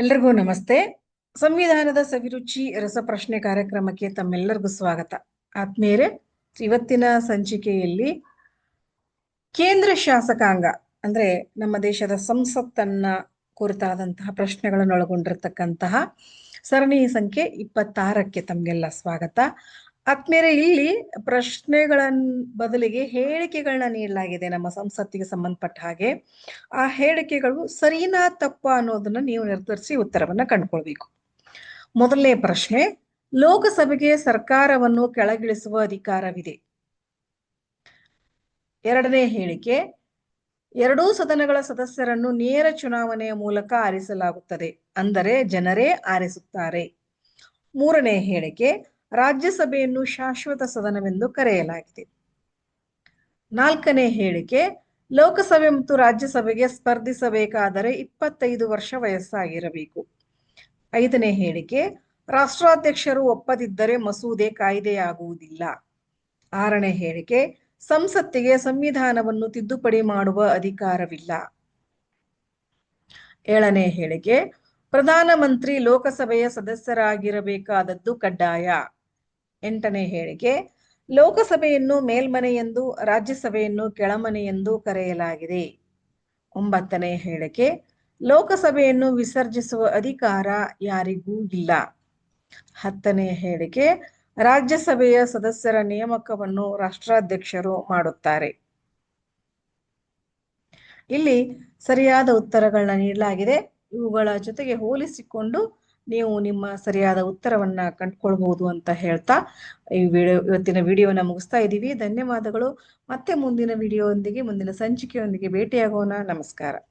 ಎಲ್ರಿಗೂ ನಮಸ್ತೆ. ಸಂವಿಧಾನದ ಸವಿರುಚಿ ರಸಪ್ರಶ್ನೆ ಕಾರ್ಯಕ್ರಮಕ್ಕೆ ತಮ್ಮೆಲ್ಲರಿಗೂ ಸ್ವಾಗತ. ಆತ್ಮೀಯರೇ, ಇವತ್ತಿನ ಸಂಚಿಕೆಯಲ್ಲಿ ಕೇಂದ್ರ ಶಾಸಕಾಂಗ, ಅಂದ್ರೆ ನಮ್ಮ ದೇಶದ ಸಂಸತ್ತನ್ನ ಕುರಿತಾದಂತಹ ಪ್ರಶ್ನೆಗಳನ್ನು ಒಳಗೊಂಡಿರತಕ್ಕಂತಹ ಸರಣಿ ಸಂಖ್ಯೆ ಇಪ್ಪತ್ತಾರಕ್ಕೆ ತಮ್ಗೆಲ್ಲ ಸ್ವಾಗತ. ಆತ್ಮೀಯರೇ ಇಲ್ಲಿ ಪ್ರಶ್ನೆಗಳ ಬದಲಿಗೆ ಹೇಳಿಕೆಗಳನ್ನ ನೀಡಲಾಗಿದೆ ನಮ್ಮ ಸಂಸತ್ತಿಗೆ ಸಂಬಂಧಪಟ್ಟ ಹಾಗೆ. ಆ ಹೇಳಿಕೆಗಳು ಸರಿನಾ ತಪ್ಪ ಅನ್ನೋದನ್ನ ನೀವು ನಿರ್ಧರಿಸಿ ಉತ್ತರವನ್ನ ಕಂಡುಕೊಳ್ಬೇಕು. ಮೊದಲನೇ ಪ್ರಶ್ನೆ, ಲೋಕಸಭೆಗೆ ಸರ್ಕಾರವನ್ನು ಕೆಳಗಿಳಿಸುವ ಅಧಿಕಾರವಿದೆ. ಎರಡನೇ ಹೇಳಿಕೆ, ಎರಡೂ ಸದನಗಳ ಸದಸ್ಯರನ್ನು ನೇರ ಚುನಾವಣೆಯ ಮೂಲಕ ಆರಿಸಲಾಗುತ್ತದೆ, ಅಂದರೆ ಜನರೇ ಆರಿಸುತ್ತಾರೆ. ಮೂರನೇ ಹೇಳಿಕೆ ರಾಜ್ಯಸಭೆಯನ್ನು ಶಾಶ್ವತ ಸದನವೆಂದು ಕರೆಯಲಾಗಿದೆ. ನಾಲ್ಕನೇ ಹೇಳಿಕೆ, ಲೋಕಸಭೆ ಮತ್ತು ರಾಜ್ಯಸಭೆಗೆ ಸ್ಪರ್ಧಿಸಬೇಕಾದರೆ ಇಪ್ಪತ್ತೈದು ವರ್ಷ ವಯಸ್ಸಾಗಿರಬೇಕು. ಐದನೇ ಹೇಳಿಕೆ, ರಾಷ್ಟ್ರಾಧ್ಯಕ್ಷರು ಒಪ್ಪದಿದ್ದರೆ ಮಸೂದೆ ಕಾಯ್ದೆಯಾಗುವುದಿಲ್ಲ. ಆರನೇ ಹೇಳಿಕೆ, ಸಂಸತ್ತಿಗೆ ಸಂವಿಧಾನವನ್ನು ತಿದ್ದುಪಡಿ ಮಾಡುವ ಅಧಿಕಾರವಿಲ್ಲ. ಏಳನೇ ಹೇಳಿಕೆ, ಪ್ರಧಾನಮಂತ್ರಿ ಲೋಕಸಭೆಯ ಸದಸ್ಯರಾಗಿರಬೇಕಾದದ್ದು ಕಡ್ಡಾಯ. ಎಂಟನೇ ಹೇಳಿಕೆ, ಲೋಕಸಭೆಯನ್ನು ಮೇಲ್ಮನೆ ಎಂದು ರಾಜ್ಯಸಭೆಯನ್ನು ಕೆಳಮನೆ ಎಂದು ಕರೆಯಲಾಗಿದೆ. ಒಂಬತ್ತನೇ ಹೇಳಿಕೆ, ಲೋಕಸಭೆಯನ್ನು ವಿಸರ್ಜಿಸುವ ಅಧಿಕಾರ ಯಾರಿಗೂ ಇಲ್ಲ. ಹತ್ತನೇ ಹೇಳಿಕೆ, ರಾಜ್ಯಸಭೆಯ ಸದಸ್ಯರ ನೇಮಕವನ್ನು ರಾಷ್ಟ್ರಾಧ್ಯಕ್ಷರು ಮಾಡುತ್ತಾರೆ. ಇಲ್ಲಿ ಸರಿಯಾದ ಉತ್ತರಗಳನ್ನ ನೀಡಲಾಗಿದೆ. ಇವುಗಳ ಜೊತೆಗೆ ಹೋಲಿಸಿಕೊಂಡು ನೀವು ನಿಮ್ಮ ಸರಿಯಾದ ಉತ್ತರವನ್ನ ಕಂಡುಕೊಳ್ಬಹುದು ಅಂತ ಹೇಳ್ತಾ ಈ ವಿಡಿಯೋ, ಇವತ್ತಿನ ವಿಡಿಯೋನ ಮುಗಿಸ್ತಾ ಇದ್ದೀವಿ. ಧನ್ಯವಾದಗಳು. ಮತ್ತೆ ಮುಂದಿನ ವಿಡಿಯೋದೊಂದಿಗೆ ಮುಂದಿನ ಸಂಚಿಕೆಯೊಂದಿಗೆ ಭೇಟಿಯಾಗೋಣ. ನಮಸ್ಕಾರ.